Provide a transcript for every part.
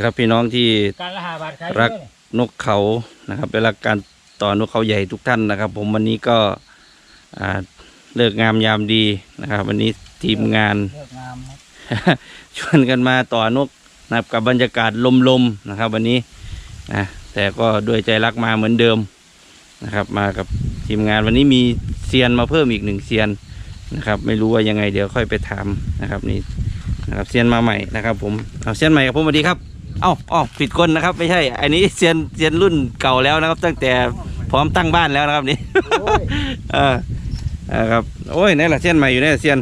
สวัสดีครับพี่น้องที่การละหาบาทขายรักเยอะนกเขานะครับเป็นรักการต่อนกเขาใหญ่ทุกท่านนะครับ ผมวันนี้ก็อ่าเลิกงามยามดีนะครับ วันนี้ทีมงานเลิกงามครับชวนกันมาต่อนกนะครับกับบรรยากาศลมๆนะครับ วันนี้นะแต่ก็ด้วยใจรักมาเหมือนเดิมนะครับ มากับทีมงานวันนี้มีเซียนมาเพิ่มอีกหนึ่งเซียนนะครับ ไม่รู้ว่ายังไงเดี๋ยวค่อยไปถามนะครับนี่นะครับเซียนมาใหม่นะครับ ผมเอาเซียนใหม่กับผมสวัสดีครับ เอ้าเอ้าผิดคนนะครับ ไม่ใช่ อันนี้เซียนเซียนรุ่นเก่าแล้วนะครับ ตั้งแต่พร้อมตั้งบ้านแล้วนะครับนี่โอ้ยเออเออครับ โอ้ยนี่นแหละเซียนใหม่อยู่นี่เซียน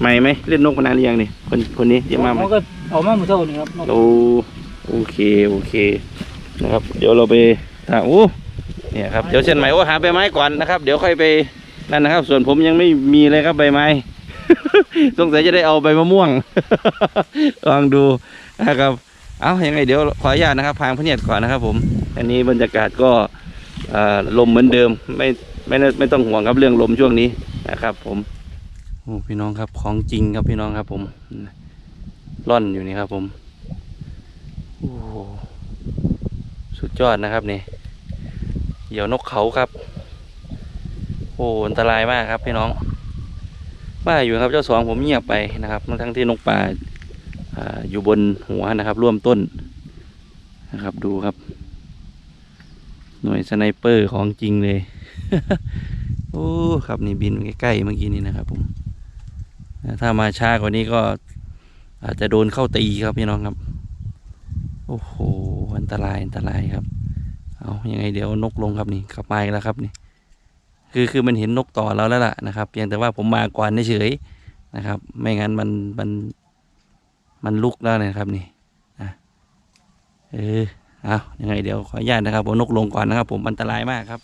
ใหม่ไหมเล่นนกมานานหรือยังนี่คนคนนี้เดี๋ยวมาใหม่มันก็เอามาหมดเท่านี้ครับโอโอเคโอเคนะครับ เดี๋ยวเราไปถามโอ้เนี่ยครับเดี๋ยวเช่นใหม่โอ้หาใบไม้ก่อนนะครับ เดี๋ยวค่อยไปนั่นนะครับ ส่วนผมยังไม่มีเลยครับใบไม้สงสัยจะได้เอาใบมะม่วงลองดูนะครับ เอายังไงเดี๋ยวขออนุญาตนะครับพางพเนียดก่อนนะครับ ผม อันนี้บรรยากาศก็ลมเหมือนเดิมไม่ไม่ไม่ไม่ต้องห่วงครับเรื่องลมช่วงนี้นะครับ ผมโอ้พี่น้องครับของจริงครับพี่น้องครับผมร่อนอยู่นี่ครับ ผมโอ้สุดยอดนะครับนี่เหยี่ยวนกเขาครับ โอ้อันตรายมากครับพี่น้องว่าอยู่ครับเจ้าสองผมเงียบไปนะครับทั้งทั้งที่นกป่า อยู่บนหัวนะครับร่วมต้นนะครับดูครับ หน่วยสไนเปอร์ของจริงเลย โอ้ครับนี่บินใกล้ๆเมื่อกี้นี้นะครับผมถ้ามาช้ากว่านี้ก็อาจจะโดนเข้าตีครับพี่น้องครับ โอ้โหอันตรายอันตรายครับ เอายังไงเดี๋ยวนกลงครับนี่กลับมาอีกแล้วครับนี่ คือคือมันเห็นนกต่อเราแล้วล่ะนะครับเพียงแต่ว่าผมมาก่อนเฉยนะครับ ไม่งั้นมันมัน มันลุกแล้วนะครับนี่อะเออเอายังไงเดี๋ยวขออนุญาตนะครับผมนกลงก่อนนะครับ ผมอันตรายมากครับ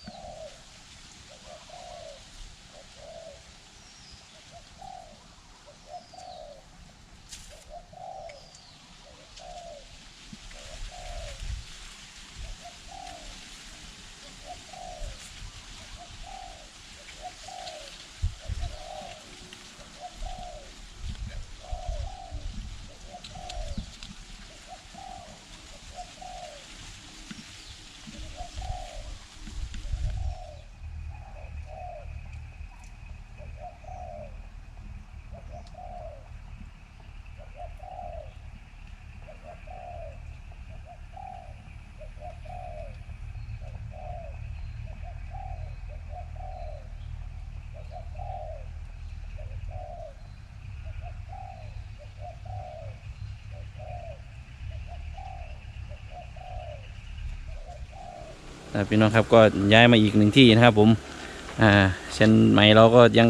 พี่น้องครับก็ย้ายมาอีกหนึ่งที่นะครับ ผมอ่าเชียนใหม่เราก็ยัง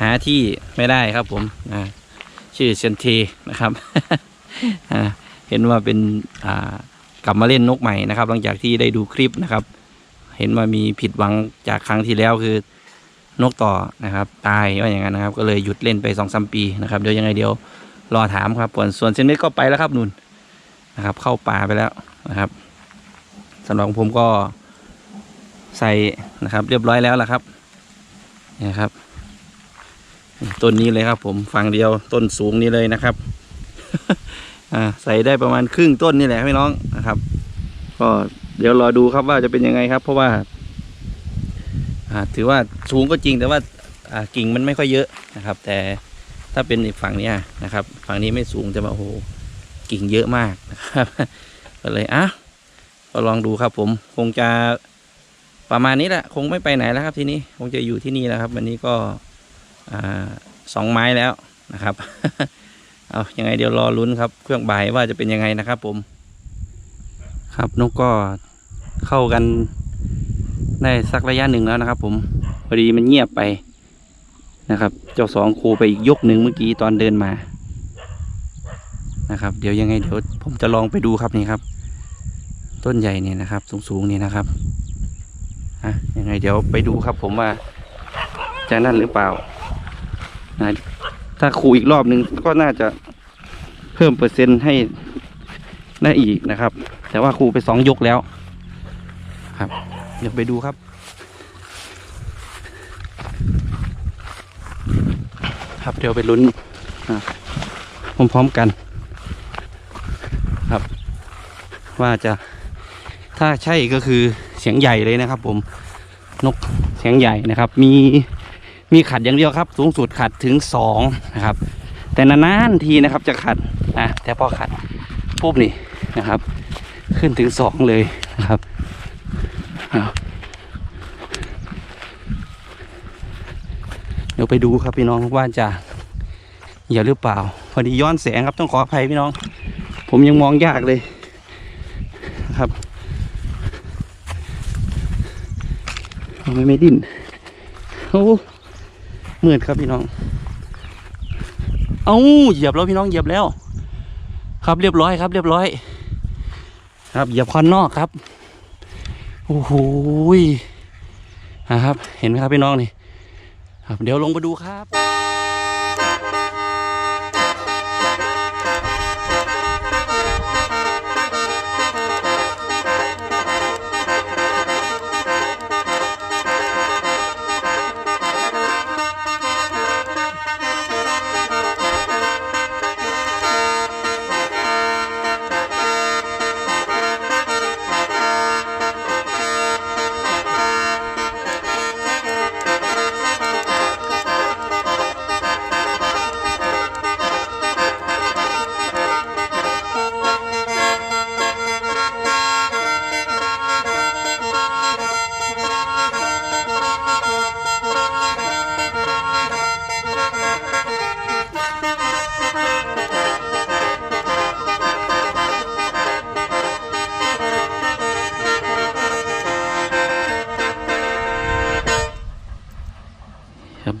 หาที่ไม่ได้ครับ ผมอ่าชื่อเชียนเทนะครับอ่าเห็นว่าเป็นอ่ากลับมาเล่นนกใหม่นะครับ หลังจากที่ได้ดูคลิปนะครับ เห็นว่ามีผิดหวังจากครั้งที่แล้วคือนกต่อนะครับ ตายว่าอย่างนั้นนะครับ ก็เลยหยุดเล่นไปสองสามปีนะครับเดี๋ยวยังไงเดี๋ยวรอถามครับส่วนส่วนเซนเมตก็ไปแล้วครับนุ่นนะครับ เข้าป่าไปแล้วนะครับ สำหรับผมก็ใส่นะครับ เรียบร้อยแล้วล่ะครับนี่ครับต้นนี้เลยครับผมฝั่งเดียวต้นสูงนี้เลยนะครับใส่ได้ประมาณครึ่งต้นนี่แหละพี่น้องนะครับ ก็เดี๋ยวรอดูครับว่าจะเป็นยังไงครับ เพราะว่าถือว่าสูงก็จริงแต่ว่าากิ่งมันไม่ค่อยเยอะนะครับ แต่ถ้าเป็นอีกฝั่งนี้นะครับ ฝั่งนี้ไม่สูงแต่ว่าโอ้โหกิ่งเยอะมากนะครับก็เลยอะ ก็ลองดูครับ ผมคงจะประมาณนี้แหละ คงไม่ไปไหนแล้วครับ ทีนี้คงจะอยู่ที่นี่แล้วครับ วันนี้ก็สองไม้แล้วนะครับเอายังไงเดี๋ยวรอลุ้นครับ เครื่องบ่ายว่าจะเป็นยังไงนะครับ ผม ครับนกก็เข้ากันได้สักระยะหนึ่งแล้วนะครับ ผมพอดีมันเงียบไปนะครับ เจ้าสองครูไปอีกยกหนึ่งเมื่อกี้ตอนเดินมานะครับ เดี๋ยวยังไงเดี๋ยวผมจะลองไปดูครับนี่ครับ ต้นใหญ่เนี่ยนะครับ สูงๆนี่ยนะครับอะยังไงเดี๋ยวไปดูครับ ผมว่าจะนั่นหรือเปล่านะถ้าขู่อีกรอบนึงก็น่าจะเพิ่มเปอร์เซ็นต์ให้ได้อีกนะครับ แต่ว่าขู่ไปสองยกแล้ว ครับเดี๋ยวไปดูครับ ครับเดี๋ยวไปลุ้นพร้อมๆกัน ครับ ว่าจะ ถ้าใช่ก็คือเสียงใหญ่เลยนะครับ ผมนกเสียงใหญ่นะครับ มีมีขัดอย่างเดียวครับ สูงสุดขัดถึงสองนะครับ แต่นานๆทีนะครับจะขัดนะแต่พอขัดปุ๊บนี่นะครับ ขึ้นถึงสองเลยนะครับเดี๋ยวไปดูครับพี่น้องว่าจะเหยียบหรือเปล่า พอดีย้อนแสงครับต้องขออภัยพี่น้อง ผมยังมองยากเลยครับทำ ไมไม่ดิ้นโอ้เหมือนครับพี่น้อง เอาเหยียบแล้วพี่น้องเหยียบแล้ว ครับเรียบร้อยครับ เรียบร้อย ครับเหยียบคอนนอกครับโอ้โหนะครับ เห็นไหมครับพี่น้องนี่ครับ เดี๋ยวลงมาดูครับ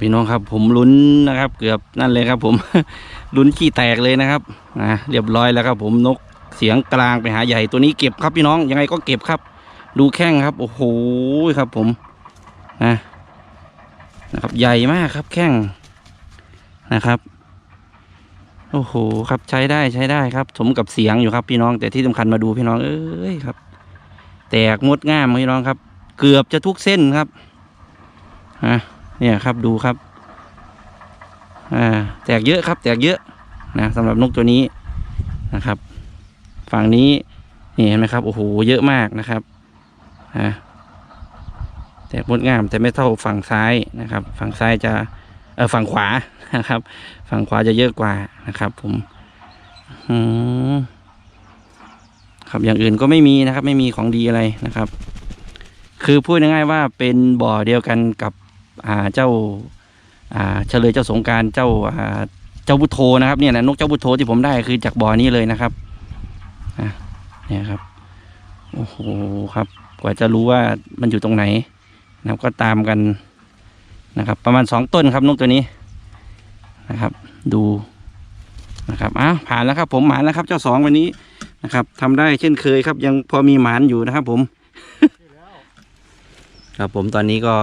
พี่น้องครับ ผมลุ้นนะครับ เกือบนั่นเลยครับผมลุ้นขี้แตกเลยนะครับนะเรียบร้อยแล้วครับ ผมนกเสียงกลางไปหาใหญ่ตัวนี้เก็บครับพี่น้องยังไงก็เก็บครับ ดูแข้งครับ โอ้โหครับ ผมนะนะครับใหญ่มากครับแข้งนะครับโอ้โหครับใช้ได้ใช้ได้ครับ สมกับเสียงอยู่ครับพี่น้องแต่ที่สำคัญมาดูพี่น้องเอ้ยครับ แตกงดงามพี่น้องครับ เกือบจะทุกเส้นครับฮะ เนี่ยครับดูครับอ่าแตกเยอะครับ แตกเยอะนะสำหรับนกตัวนี้นะครับ ฝั่งนี้นี่เห็นไหมครับโอ้โหเยอะมากนะครับอ่าแตกงดงามแต่ไม่เท่าฝั่งซ้ายนะครับ ฝั่งซ้ายจะเออฝั่งขวานะครับ ฝั่งขวาจะเยอะกว่านะครับ ผมอืมครับอย่างอื่นก็ไม่มีนะครับ ไม่มีของดีอะไรนะครับ คือพูดง่ายๆว่าเป็นบ่อเดียวกันกับ เจ้าเฉลยเจ้าสงการเจ้าเจ้าบุโทนะครับเนี่ยนะนกเจ้าบุโทที่ผมได้คือจากบ่อนี้เลยนะครับเนี่ยครับโอ้โหครับ กว่าจะรู้ว่ามันอยู่ตรงไหนนะครับก็ตามกันนะครับ ประมาณสองต้นครับนกตัวนี้นะครับ ดูนะครับอ้าวผ่านแล้วครับ ผมหมานแล้วครับ เจ้าสองวันนี้นะครับทำได้เช่นเคยครับ ยังพอมีหมานอยู่นะครับ ผม ครับผมตอนนี้ก็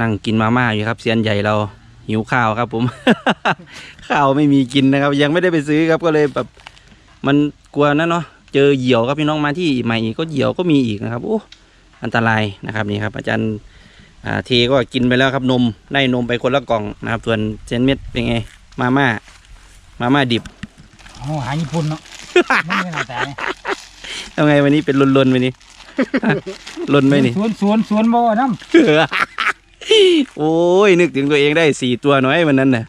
นั่งกินมาม่าอยู่ครับเซียนใหญ่เราหิวข้าวครับ ผม ข้าวไม่มีกินนะครับ ยังไม่ได้ไปซื้อครับก็เลยแบบมันกลัวนะเนาะเจอเหยี่ยวครับพี่น้องมาที่ใหม่อีกก็เหยี่ยวก็มีอีกนะครับโอ้อันตรายนะครับนี่ครับ อาจารย์อ่าเทก็กินไปแล้วครับนมได้นมไปคนละกล่องนะครับ ส่วนเซนเม็ดเป็นไง มาม่ามาม่าดิบโอ้หาญี่ปุ่นเนาะไม่เป็นไรแต่เนี่ยทำไงวันนี้เป็นลนๆวันนี้ฮะลนไหมนี่สวนสวนสวนบ่อน้ โอ้ยนึกถึงตัวเองได้สี่ตัวน้อยวันนั้นน่ะ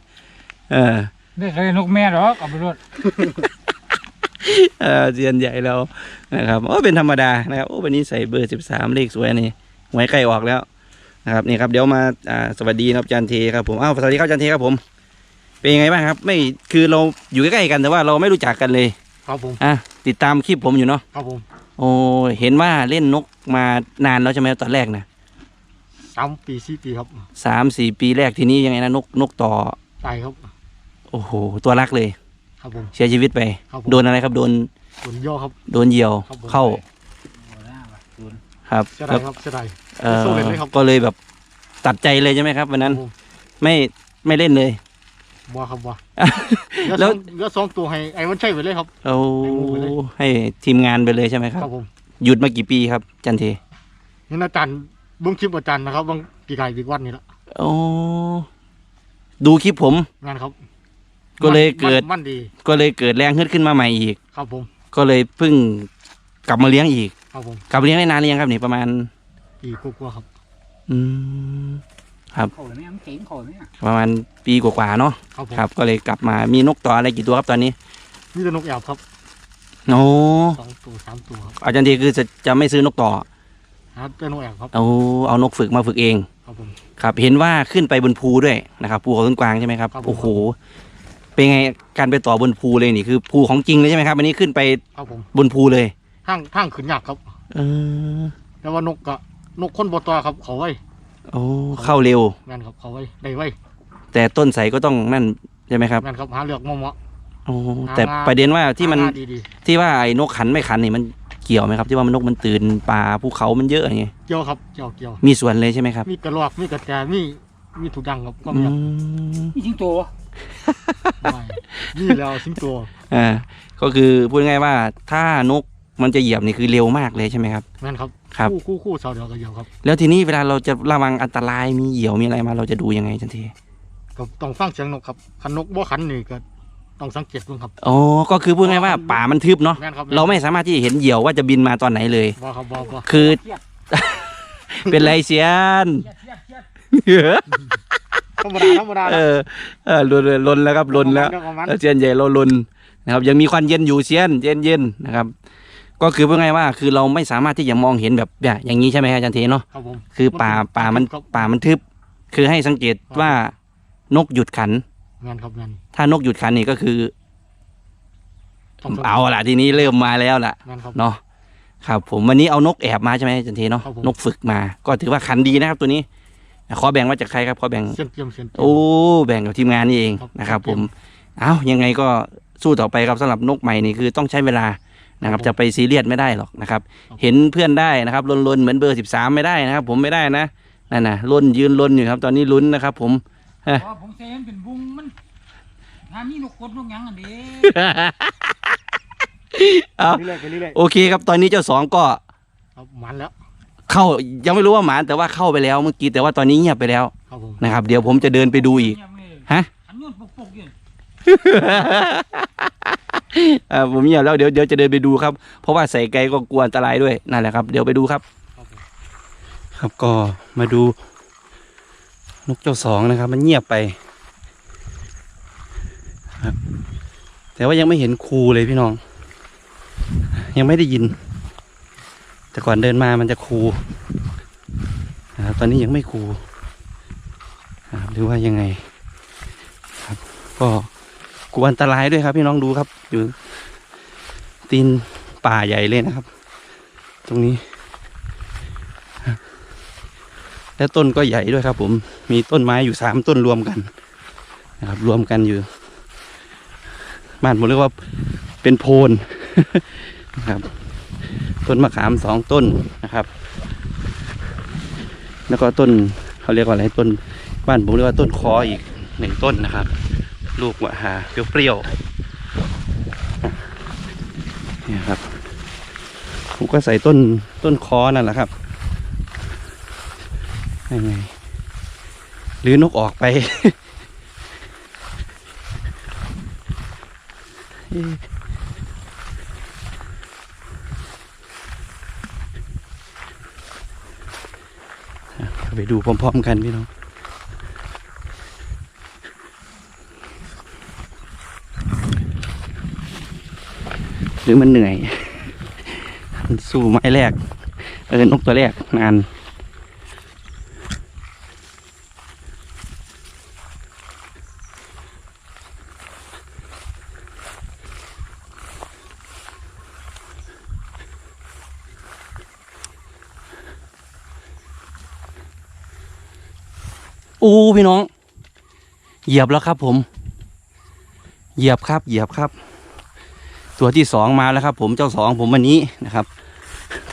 เออำได้เคยนกแม่หรอกเอาไปรถเออเซียนใหญ่เรานะครับโอ้เป็นธรรมดานะครับโอ้วันนี้ใส่เบอร์สิบสามเลขสวยนี่หวยใกล้ออกแล้วนะครับนี่ครับเดี๋ยวมาอ่าสวัสดีนะครับอาจันเทครับผมอ้าวสวัสดีครับอาจันเทครับผม เป็นยังไงบ้างครับ ไม่คือเราอยู่ใกล้ๆกันแต่ว่าเราไม่รู้จักกันเลยครับผมอะติดตามคลิปผมอยู่เนาะครับผมโอ้เห็นว่าเล่นนกมานานแล้วใช่ไหมตอนแรกนะ สามปีสี่ปีครับสามสี่ปีแรกทีนี้ยังไงนะนกนกต่อตายครับ โอ้โหตัวรักเลย ครับผม เสียชีวิตไป ครับผม โดนอะไรครับโดนผลย่อครับ โดนเหยี่ยวครับผม เข้าครับเสียแล้ดายวครับเสียดาย เอ่อสู้เลยไหมครับ ก็เลยแบบตัดใจเลยใช่ไหมครับวันนั้นครับผมไม่ไม่เล่นเลย บัวครับบัวแล้แล้ว วเลือสองตัวให้ไอ้มันใช่ไปเลยครับเอาให้หมู่ไปเลยให้ทีมงานไปเลยใช่ไหมครับ ครับผม หยุดมากี่ปีครับ จันทีนี่อาจารย์ เบิ้งคลิปอาจารย์นะครับบางปีกายปีกวันนี่ละโอ้ดูคลิปผม งานครับก็เลยเกิด มันมันดีก็เลยเกิดแรงฮึดขึ้นมาใหม่อีก ครับผมก็เลยเพิ่งกลับมาเลี้ยงอีก ครับผมกลับมาเลี้ยงได้นานหรือยังครับนี่ประมาณ ปีกว่าๆครับ อืมครับเขาเลยไหมมันเก่งเขาเลยไหมประมาณปีกว่าๆเนาะครับผมครับ ก็เลยกลับมามีนกต่ออะไรกี่ตัวครับตอนนี้นี่จะนกแอบครับโอ้สองตัวสามตัวครับอาจารย์ทีคือจะจะไม่ซื้อนกต่อ ครับเป็นนกแอบครับเอาเอานกฝึกมาฝึกเอง ครับผม ครับ เห็นว่าขึ้นไปบนภูด้วยนะครับภูเขาต้นกวางใช่ไหมครับครับผม โอ้โหเป็นไงการไปต่อบนภูเลยนี่คือภูของจริงเลยใช่ไหมครับอันนี้ขึ้นไปครับผมบนภูเลยทางทางขึ้นยากครับ เออแต่ว่านกกะนกคนบตัวครับ เขาไว้โอ้เข้าเร็ว แม่นครับเขาไว้ได้ไว้แต่ต้นใสก็ต้องนั่นใช่ไหมครับแม่นครับหาเลือกเหมาะ โอ้หาแต่มาประเด็นว่าๆที่มันหาดีที่ว่าไอ้นกขันไม่ขันนี่มัน เกี่ยวไหมครับ ที่ว่ามันนกมันตื่นป่าภูเขามันเยอะอย่างเงี้ยๆเกี่ยวครับเกี่ยวเกี่ยวมีส่วนเลยใช่ไหมครับ มีกระรอกมีกระแตมีมีถูกดังครับก็อืมีมนี่จริงตัวไม่นี่แล้วสิงโตอ่าก็คือพูดง่ายๆว่าถ้านกมันจะเหยียบนี่คือเร็วมากเลยใช่ไหมครับแม่นครับครับคู่คู่คู่เสาเดียวกันเดียวครับ แล้วทีนี้เวลาเราจะระวังอันตรายมีเหยี่ยวมีอะไรมาเราจะดูยังไงทันทีก็ต้องฟังเสียงนกครับคันนกบ่ขันนี่ก็ ต้องสังเกตดูครับ อ๋อ ก็คือพูดง่ายๆว่าป่ามันทึบเนาะ แม่นครับเราไม่สามารถที่จะเห็นเหยี่ยวว่าจะบินมาตอนไหนเลย บ่ครับบ่บ่คือเครียดเป็นไรเสียนเครียดเครียดเครียดธรรมดาธรรมดาเออเออลนลนแล้วครับลนแล้ว เรื่องของมันเออเซียนใหญ่เราลนนะครับ ยังมีควันเย็นอยู่เซียนเย็นเย็นๆนะครับ ก็คือพูดง่ายๆว่า คือเราไม่สามารถที่จะมองเห็นแบบเนี่ยอย่างนี้ใช่ไหมครับอาจารย์เทเนาะครับผม คือป่าป่ามันครับป่ามันทึบ คือให้สังเกตว่านกหยุดขัน งานครับงานถ้านกหยุดขันนี่ก็คือต้องเอาละทีนี้เริ่มมาแล้วล่ะงานครับ เนาะครับ ผมวันนี้เอานกแอบมาใช่ไหมอาจารย์เทเนาะครับผม นกฝึกมา ก็ถือว่าขันดีนะครับตัวนี้ขอแบ่งมาจากใครครับขอแบ่ง เสียนเตรียมเสียนเตรียม โอ้แบ่งกับทีมงานนี่เองครับนะครับคผรับมเอายังไงก็สู้ต่อไปครับสำหรับนกใหม่นี่คือต้องใช้เวลานะครับ ครับผมจะไปซีเรียสไม่ได้หรอกนะครับ ครับ เห็นเพื่อนได้นะครับลนลนๆเหมือนเบอร์สิบสามไม่ได้นะครับ ผมไม่ได้นะนั่นนะลนยืนลนอยู่ครับ ตอนนี้ลุ้นนะครับ ผม เพราะว่าผมเซนเป็นบุ้งมันงานมีนกกดนกหยังอันนี้เอาเรื่อยๆไปเรื่อยโอเคครับตอนนี้เจ้าสองก็ๆครับมันแล้วเข้ายังไม่รู้ว่าหมาแต่ว่าเข้าไปแล้วเมื่อกี้แต่ว่าตอนนี้เงียบไปแล้วครับผมนะครับ เดี๋ยวผมจะเดินไปดูอีก ฮะ อันนู้นปกปกๆอยู่อ่าผมเงียบแล้วเดี๋ยวเดี๋ยวจะเดินไปดูครับ เพราะว่าใส่ไกลก็กลัวอันตรายด้วยนั่นแหละครับ เดี๋ยวไปดูครับ ครับผม ครับก็มาดู นกเจ้าสองนะครับ มันเงียบไปครับแต่ว่ายังไม่เห็นครูเลยพี่น้อง ยังไม่ได้ยิน แต่ก่อนเดินมามันจะครูนะครับตอนนี้ยังไม่ครูหรือว่ายังไง ครับ ก็กลัวอันตรายด้วยครับ พี่น้องดูครับ อยู่ตีนป่าใหญ่เลยนะครับ ตรงนี้ และต้นก็ใหญ่ด้วยครับผมมีต้นไม้อยู่สามต้นรวมกันนะครับรวมกันอยู่บ้านผมเรียกว่าเป็นโพนนะครับ ต้นมะขามสองต้นนะครับ แล้วก็ต้นเขาเรียกว่าอะไรต้นบ้านผมเรียกว่าต้นคออีกหนึ่งต้นนะครับ ลูกว่าหาเปรี้ยวๆนี่ครับผมก็ใส่ต้นต้นคอนั่นแหละครับ ยังไงหรือนกออกไปไปดูพร้อมๆกันพี่น้องหรือมันเหนื่อยมันสู้ไม้แรก เออนกตัวแรกนาน อู้พี่น้อง เหยียบแล้วครับผม เหยียบครับ เหยียบครับ ตัวที่สองมาแล้วครับ ผมเจ้าสองผมวันนี้นะครับ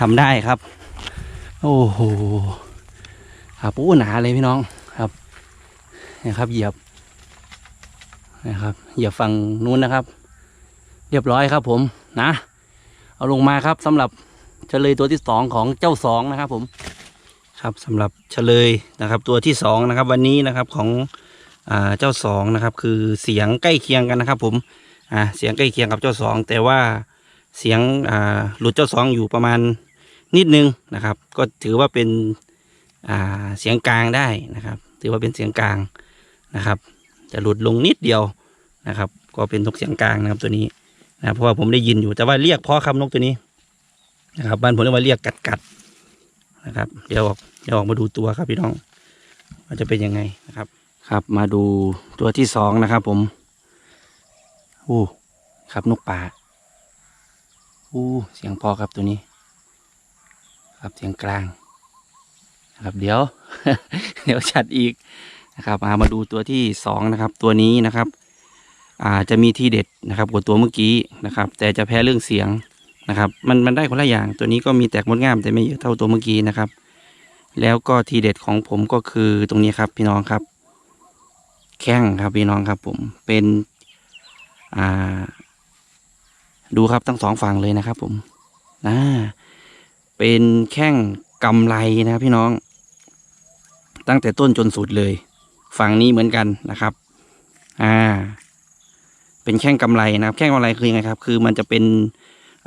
ทำได้ครับ โอ้โหครับอู้หนาเลยพี่น้องครับนะครับ เหยียบนะครับเหยียบฝั่งนู้นนะครับ เรียบร้อยครับผมนะ เอาลงมาครับสำหรับเฉลยตัวที่สองของเจ้าสองนะครับผม ครับสำหรับเฉลยนะครับ ตัวที่สองนะครับวันนี้นะครับของอเจ้าสองนะครับคือเสียงใกล้เคียงกันนะครับ ผมเสียงใกล้เคียงกับเจ้าสองแต่ว่าเสียงหลุดเจ้าสองอยู่ประมาณนิดนึงนะครับ ก็ถือว่าเป็นเสียงกลางได้นะครับ ถือว่าเป็นเสียงกลางนะครับ จะหลุดลงนิดเดียวนะครับ ก็เป็นนกเสียงกลางนะครับตัวนี้นะเพราะว่าผมได้ยินอยู่แต่ว่าเรียกเพราะคำนกตัวนี้นะครับบ้านผมเรียกว่าเรียกกัดกัดนะครับ เดี๋ยวออก เดี๋ยวออกมาดูตัวครับพี่น้องว่าจะเป็นยังไงนะครับ ครับมาดูตัวที่สองนะครับ ผมอู้ครับนกป่าอู้เสียงพอครับตัวนี้ ครับเสียงกลางนะครับเดี๋ยว เดี๋ยวชัดอีกนะครับมามาดูตัวที่สองนะครับ ตัวนี้นะครับอาจจะมีทีเด็ดนะครับกว่าตัวเมื่อกี้นะครับ แต่จะแพ้เรื่องเสียงนะครับ มันมันได้คนละอย่างตัวนี้ก็มีแตกมดงามแต่ไม่เยอะเท่าตัวเมื่อกี้นะครับ แล้วก็ทีเด็ดของผมก็คือตรงนี้ครับพี่น้องครับ แข้งครับพี่น้องครับ ผมเป็นอ่า ดูครับทั้งสองฝั่งเลยนะครับ ผมนะเป็นแข้งกำไรนะครับพี่น้อง ตั้งแต่ต้นจนสุดเลย ฝั่งนี้เหมือนกันนะครับ อ่า เป็นแข้งกำไรนะครับ แข้งกำไรคือยังไงครับ คือมันจะเป็น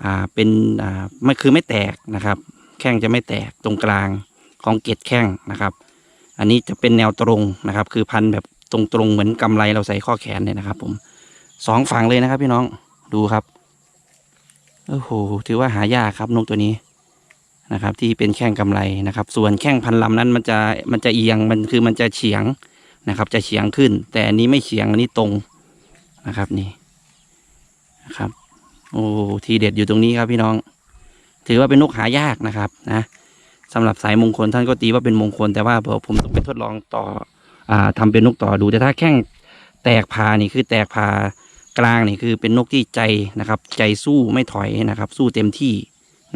อ่าเป็นอ่าไม่คือไม่แตกนะครับ แข้งจะไม่แตกตรงกลาง ของเกล็ดแข้งนะครับ อันนี้จะเป็นแนวตรงนะครับ คือพันแบบตรงๆเหมือนกำไรเราใส่ข้อแขนเนี่ยนะครับผมสองฝั่งเลยนะครับ พี่น้องดูครับโอ้โหถือว่าหายากครับนกตัวนี้นะครับ ที่เป็นแข้งกำไรนะครับ ส่วนแข้งพันลำนั้นมันจะมันจะเอียงมันคือมันจะเฉียงนะครับ จะเฉียงขึ้น แต่อันนี้ไม่เฉียงอันนี้ตรงนะครับนี่นะครับ โอ้ทีเด็ดอยู่ตรงนี้ครับพี่น้อง ถือว่าเป็นนกหายากนะครับนะ สำหรับสายมงคลท่านก็ตีว่าเป็นมงคลแต่ว่าผมต้องไปทดลองต่ออ่าทำเป็นนกต่อดูแต่ถ้าแข้งแตกพานี่คือแตกพากลางนี่คือเป็นนกที่ใจนะครับ ใจสู้ไม่ถอยนะครับ สู้เต็มที่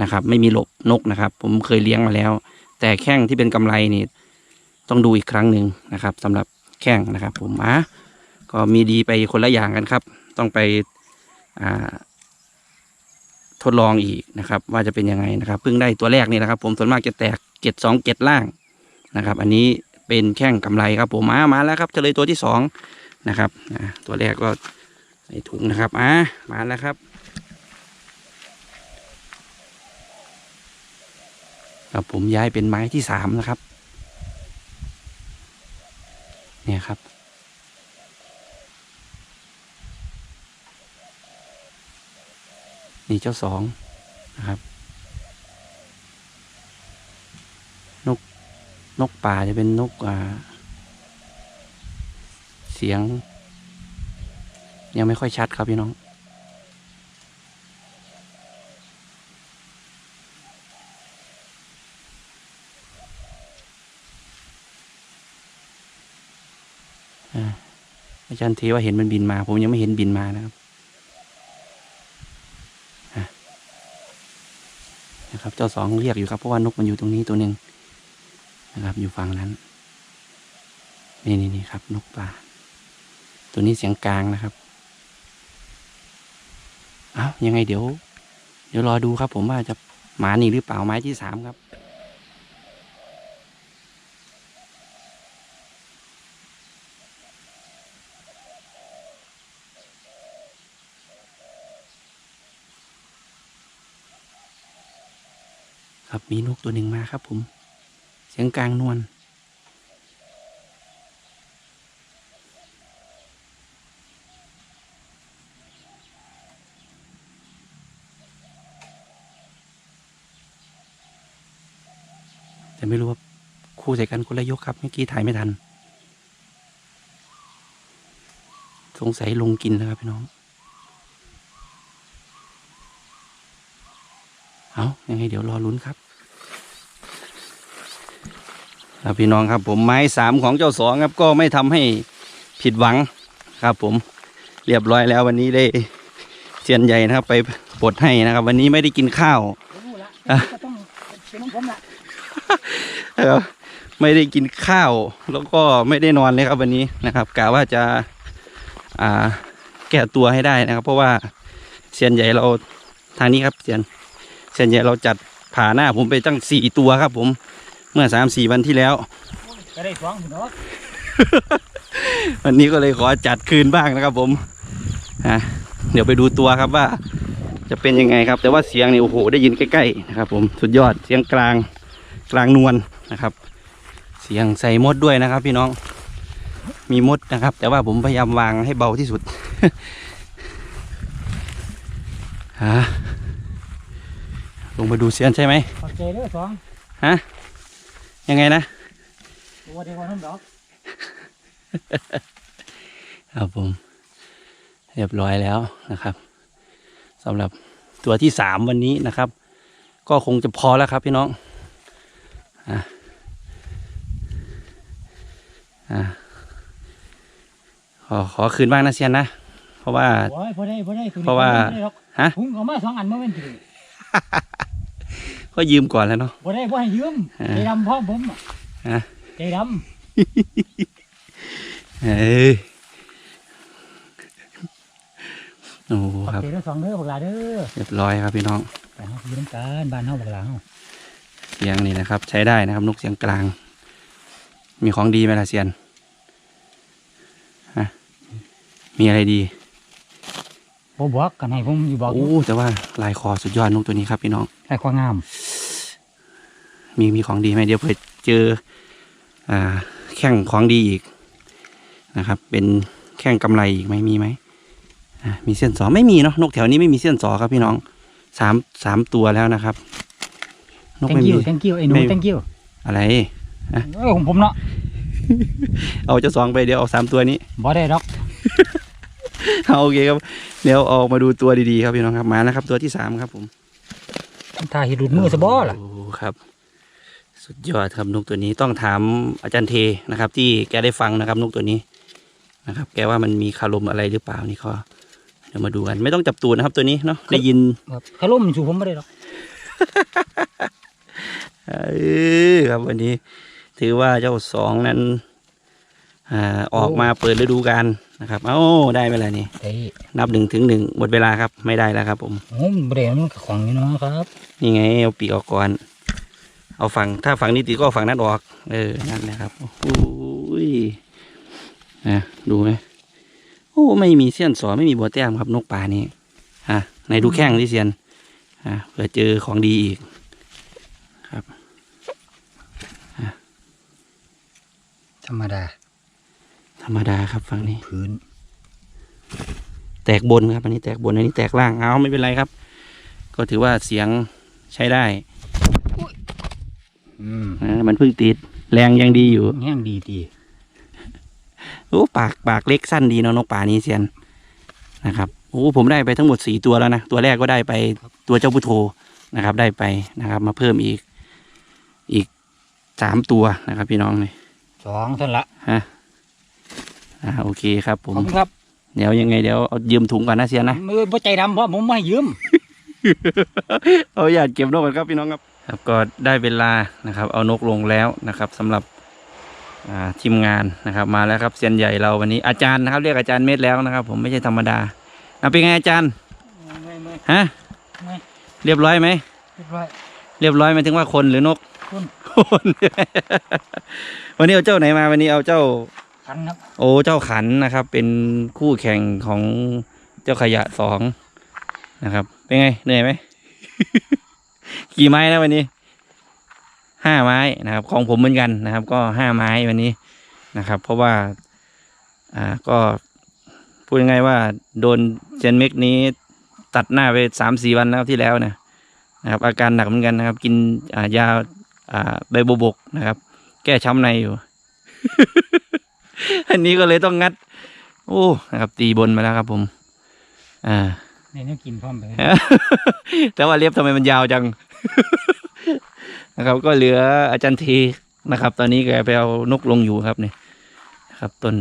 นะครับ ไม่มีหลบนกนะครับ ผมเคยเลี้ยงมาแล้ว แต่แข้งที่เป็นกำไรนี่ต้องดูอีกครั้งหนึ่งนะครับสำหรับแข้งนะครับ ผมอะก็มีดีไปคนละอย่างกันครับ ต้องไปอ่า ทดลองอีกนะครับ ว่าจะเป็นยังไงนะครับเพิ่งได้ตัวแรกนี่นะครับ ผมส่วนมากจะแตกเกตสองเกตล่างนะครับ อันนี้เป็นแข้งกำไรครับผมมามาแล้วครับเฉลยตัวที่สองนะครับตัวแรกก็ใส่ถุงนะครับอ่ามาแล้วครับครับผมย้ายเป็นไม้ที่สามนะครับ เนี่ยครับ นี่เจ้าสองนะครับ นกนกป่าจะเป็นนกอ่าเสียง ยังไม่ค่อยชัดครับพี่น้องอาอาจารย์ทีว่าเห็นมันบินมา ผมยังไม่เห็นบินมานะครับ นะครับ เจ้าสองเรียกอยู่ครับเพราะว่านกมันอยู่ตรงนี้ตัวหนึ่งนะครับ อยู่ฝั่งนั้น นี่นี่นี่ครับ นกป่า ตัวนี้เสียงกลางนะครับเอายังไงเดี๋ยว เดี๋ยวรอดูครับ ผมว่าจะหมาหนีหรือเปล่าไม้ที่สามครับ ครับมีนกตัวหนึ่งมาครับผม เสียงกลางนวลแต่ไม่รู้ว่าคู่ใส่กันคนละยกครับเมื่อกี้ถ่ายไม่ทัน สงสัยลงกินแล้วครับพี่น้อง เอายังไงเดี๋ยวรอลุ้นครับพี่น้องครับผมไม้สามของเจ้าสองครับก็ไม่ทำให้ผิดหวังครับ ผมเรียบร้อยแล้ววันนี้ได้เซียนใหญ่นะครับ ไปปลดให้นะครับ วันนี้ไม่ได้กินข้าวไม่ได้กินข้าว แล้วก็ไม่ได้นอนเลยครับวันนี้นะครับกะว่าจะแก้ตัวให้ได้นะครับ เพราะว่าเซียนใหญ่เราทางนี้ครับเซียน เซียนใหญ่เราจัดผ่าหน้าผมไปตั้งสี่ตัวครับ ผมเมื่อสามสี่วันที่แล้ว ก็ได้สองเนาะวันนี้ก็เลยขอจัดคืนบ้างนะครับ ผมอะเดี๋ยวไปดูตัวครับว่า จะเป็นยังไงครับ แต่ว่าเสียงนี่โอ้โหได้ยินใกล้ๆนะครับ ผมสุดยอดเสียงกลางกลางนวลนะครับ เสียงใส่มดด้วยนะครับ พี่น้องมีมดนะครับ แต่ว่าผมพยายามวางให้เบาที่สุดฮะ ลงมาดูเสียนใช่ไหมขอบใจเด้อสองฮะยังไงนะตัวเดียวน้ำดอกครับผมเรียบร้อยแล้วนะครับสำหรับตัวที่สามวันนี้นะครับ ก็คงจะพอแล้วครับพี่น้องอะอะขอขอคืนบ้างนะเซียนนะ เพราะว่า โอ้ยพอได้พอได้ตัวนี้เพราะว่าบ่ได้หรอกฮะ ผมเอามาสองอันมาเป็นถือ ก็ยืมก่อนแล้วเนาะพอได้พอให้ยืมอ่าใจดำพ่อผมอะฮะใจดเอ้ยโอ้ำขอบครับใจเด้อสองเด้อบักหลาเด้อเรียบร้อยครับพี่น้องไปเฮาอยู่น้ำกันบ้านเฮาบักหลาเฮาเสียงนี่นะครับ ใช้ได้นะครับนกเสียงกลาง มีของดีไหมล่ะเซียนฮะมีอะไรดี บ่บอกกันให้ผมอยู่บอกโอ้แต่ว่าลายคอสุดยอดนกตัวนี้ครับพี่น้องให้ความงาม มีมีของดีไหมเดี๋ยวเผื่อเจอ อ่า แข้งของดีอีกนะครับ เป็นแข้งกำไรอีกไหมมีไหมอ่ามีเส้นสอไม่มีเนาะนกแถวนี้ไม่มีเส้นสอครับพี่น้องสามสามตัวแล้วนะครับนก thank ไม่มี you thank you ไอ้หนูไม่ thank you อะไรเออของผมเนาะเอาเจ้าสองไปเดี๋ยวเอาสามตัวนี้บ่ได้ดอกเอา โอเคครับเดี๋ยวออกมาดูตัวดีๆครับพี่น้องครับมาแล้วครับ ตัวที่สามครับ ผมถ้าเฮ็ดหลุดมือซะบ่ล่ะโอ้ครับ สุดยอดครับนกตัวนี้ต้องถามอาจารย์เทนะครับ ที่แกได้ฟังนะครับนกตัวนี้นะครับ แกว่ามันมีคารมอะไรหรือเปล่านี่ก็เดี๋ยวมาดูกันไม่ต้องจับตูดนะครับตัวนี้เนาะได้ยินครับคารมสู่ผมบ่ได้ดอกเออครับวันนี้ ถือว่าเจ้าสองนั้นอ่าออกมาเปิดฤดูกาล นะครับเอ้าได้ไหมล่ะนี่ไอ้นับหนึ่งถึงหนึ่งหมดเวลาครับไม่ได้แล้วครับ ผมโอ้มันบ่ได้มันก็ของนี่เนาะครับนี่ไงเอาปีกออกก่อน เอาฝั่งถ้าฝั่งนี้ติดก็เอาฝั่งนั้นออก เออนั่นนะครับโอ้ยนะดูไหมโอ้ไม่มีเสี้ยนสอไม่มีบัวแต้มครับนกป่านี้อะไหนดูแข้งที่เซียนอะเผื่อเจอของดีอีกครับธรรมดาธ รรมดาครับฝั่งนี้ พื้น แตกบนครับ อันนี้แตกบน อันนี้แตกล่าง เอาไม่เป็นไรครับ ก็ถือว่าเสียงใช้ได้อืมนะมันเพิ่งติด แรงยังดีอยู่แห้งดีดีโอ้ปากปากเล็กสั้นดีเนาะนกป่านี้เซียนนะครับโอ้ผมได้ไปทั้งหมดสี่ตัวแล้วนะตัวแรกก็ได้ไปตัวเจ้าพุทโธนะครับ ได้ไปนะครับ มาเพิ่มอีกอีกสามตัวนะครับ พี่น้องเลยสองเท่านั้นละฮะ อ่าโอเคครับผขมอบคุณครับเดี๋ยวยังไงเดี๋ยวเอายืมถุงก่อนนะเซียนนะ มือบ่ใจดำเพราะผมไม่ให้ยืม เอาอยากเก็บนกก่อนครับพี่น้องครับ ครับก็ได้เวลานะครับ เอานกลงแล้วนะครับสำหรับอ่าทีมงานนะครับ มาแล้วครับเซียนใหญ่เราวันนี้อาจารย์นะครับ เรียกอาจารย์เม็ดแล้วนะครับ ผมไม่ใช่ธรรมดาเอาเป็นไงอาจารย์ไม่ไม่ ฮะไม่ เรียบร้อยไหมเรียบร้อย เรียบร้อยหมายถึงว่าคนหรือนกคน คน วันนี้เอาเจ้าไหนมาวันนี้เอาเจ้า คันครับ โอ้เจ้าขันนะครับ เป็นคู่แข่งของเจ้าขยะสองนะครับ เป็นไงเหนื่อยไหม กี่ไม้นะวันนี้ห้าไม้นะครับ ของผมเหมือนกันนะครับ ก็ห้าไม้วันนี้นะครับ เพราะว่า อ่าก็พูดง่ายว่าโดนเจนเมกนี้ตัดหน้าไปสามสี่วันแล้วที่แล้วนะนะครับ อาการหนักเหมือนกันนะครับ กินอ่ายาอ่าใบบบกนะครับ แก้ช้ำในอยู่ อันนี้ก็เลยต้องงัด โอ้นะครับตีบนมาแล้วครับ ผม อ่านี่นี่กินพร้อมไปแต่ว่าเล็บทำไมมันยาวจัง นะครับ ก็เหลืออาจารย์เทนะครับ ตอนนี้แกไปเอานกลงอยู่ครับเนี่ยนะครับต้น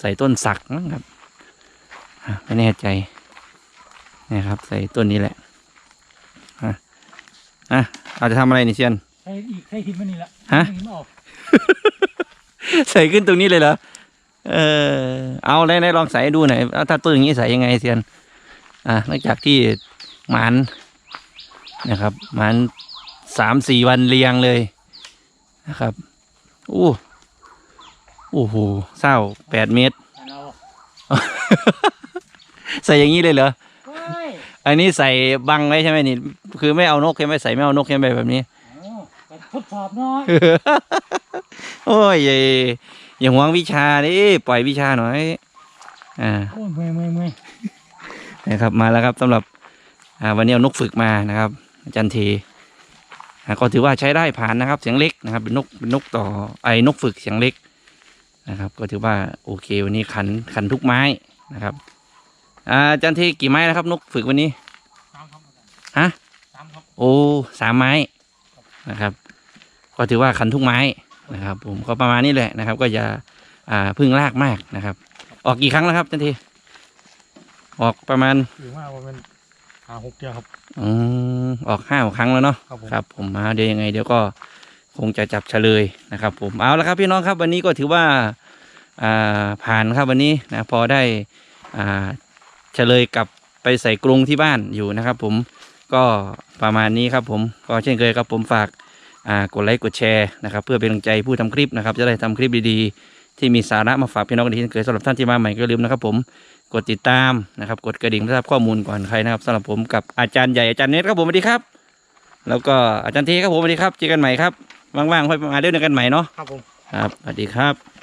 ใส่ต้นสักมั้งครับอะไม่แน่ใจนะครับ ใส่ต้นนี้แหละอะอะเราจะทำอะไรนี่เชียนใส่อีกใส่ทิศมันนี่ละฮะไม่ออกใส่ขึ้นตรงนี้เลยเหรอ เออ เอาได้ได้ลองใส่ให้ดูหน่อยเอาถ้าตัวอย่างนี้ใส่ยังไงเซียน อะหลังจากที่หมันนะครับหมันสามสี่วันเรียงเลยนะครับอู้โอ้โหเศร้าแปดเมตรเราใส่อย่างนี้เลยเหรอเฮ้ยออันนี้ใส่บังไว้ใช่ไหมนี่ คือไม่เอานกใช่ไหมใส่ไม่เอานกใช่ไหมแบบนี้โอ้ก็ทดสอบหน้อย โอ้ย อย่าอย่าหวงวิชาดิปล่อยวิชาหน่อย อ่าโอ้ยเมื่อยเมื่อยเมื่อยนะครับมาแล้วครับสำหรับอ่าวันนี้เอานกฝึกมานะครับอาจารย์เทอ่าก็ถือว่าใช้ได้ผ่านนะครับ เสียงเล็กนะครับ เป็นนกเป็นนกต่อไอ้นกฝึกเสียงเล็กนะครับ ก็ถือว่าโอเควันนี้ขันขันทุกไม้นะครับอ่าอาจารย์เทกี่ไม้นะครับ นกฝึกวันนี้สามครับอาจารย์ฮะสามครับโอ้สามไม้นะครับ ก็ถือว่าขันทุกไม้ นะครับ ผมก็ประมาณนี้แหละนะครับ ก็อย่าอ่าพึ่งลากมากนะครับ ออกกี่ครั้งแล้วครับอาจารย์เทออกประมาณถือว่าว่าเป็นหาหกเดียวครับอืมออกห้าครั้งแล้วเนาะครับผมครับ ผมมาเดี๋ยวยังไง เดี๋ยวก็คงจะจับเฉลยนะครับ ผมเอาละครับพี่น้องครับ วันนี้ก็ถือว่าอ่าผ่านครับวันนี้นะพอได้อ่าเฉลยกลับไปใส่กรงที่บ้านอยู่นะครับ ผมก็ประมาณนี้ครับ ผมก็เช่นเคยครับผมฝากอ่า กดไลค์กดแชร์นะครับเพื่อเป็นกำลังใจผู้ทำคลิปนะครับจะได้ทำคลิปดีๆ ที่มีสาระมาฝากพี่น้องกันที่เกิดสำหรับท่านที่มาใหม่ก็อย่าลืมนะครับ ผมกดติดตามนะครับกดกระดิ่งเพื่อทราบข้อมูลก่อนใครนะครับสำหรับผมกับอาจารย์ใหญ่อาจารย์เนตครับผมสวัสดีครับ แล้วก็อาจารย์เทครับผมสวัสดีครับเจอกันใหม่ครับว่างๆค่อยมาเล่นกันใหม่เนาะครับผมครับสวัสดีครับ